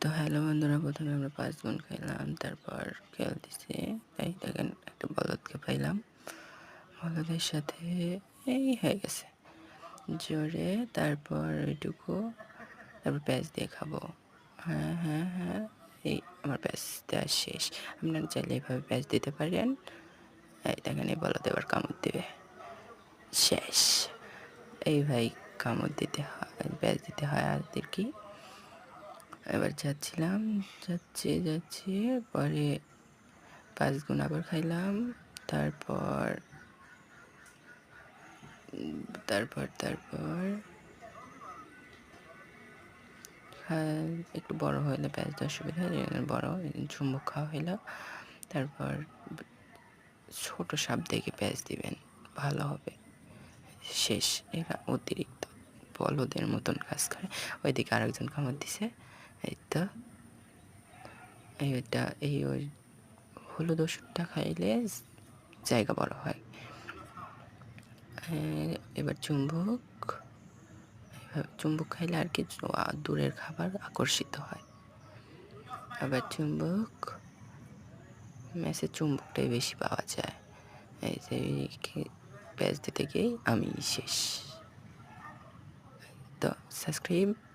তো হ্যালো বন্ধুরা, প্রথমে আমরা পাঁচ গুণ খাইলাম তারপর খেলতেছি এই দেখেন, একটা বলদকে পাইলাম। বলদের সাথে এই হয়ে গেছে। জোরে তারপর ওইটুকু, তারপর প্যাঁচ দিয়ে খাব। হ্যাঁ হ্যাঁ হ্যাঁ এই আমার প্যাঁচ দেওয়া শেষ। আপনারা চাইলে এইভাবে প্যাঁচ দিতে পারেন। এই দেখেন, এই বলদ এবার কামড় দেবে। শেষ। এই ভাই কামড় দিতে হয়, প্যাঁচ দিতে হয় আর কি। এবার যাচ্ছিলাম, যাচ্ছি যাচ্ছি, পরে পাঁচ গুণ আবার খাইলাম, তারপর তারপর তারপর হ্যাঁ একটু বড় হইলে প্যাঁচটা অসুবিধা বড় চুম্বক খাওয়া হইল, তারপর ছোট সাপ দেখে প্যাঁচ দিবেন, ভালো হবে। শেষ, এরা অতিরিক্ত বলদের মতন কাজ করে, ওইদিকে আরেকজন কামড় দিছে। এই তো এইটা এই ওই হলুদ ওষুধটা খাইলে জায়গা বড় হয়। এবার চুম্বক। এভাবে চুম্বক খাইলে আর কি দূরের খাবার আকর্ষিত হয়। আবার চুম্বক ম্যাচে চুম্বকটাই বেশি পাওয়া যায়। এই যে প্যাচ দিতে গিয়েই আমি শেষ। তো সাবস্ক্রাইব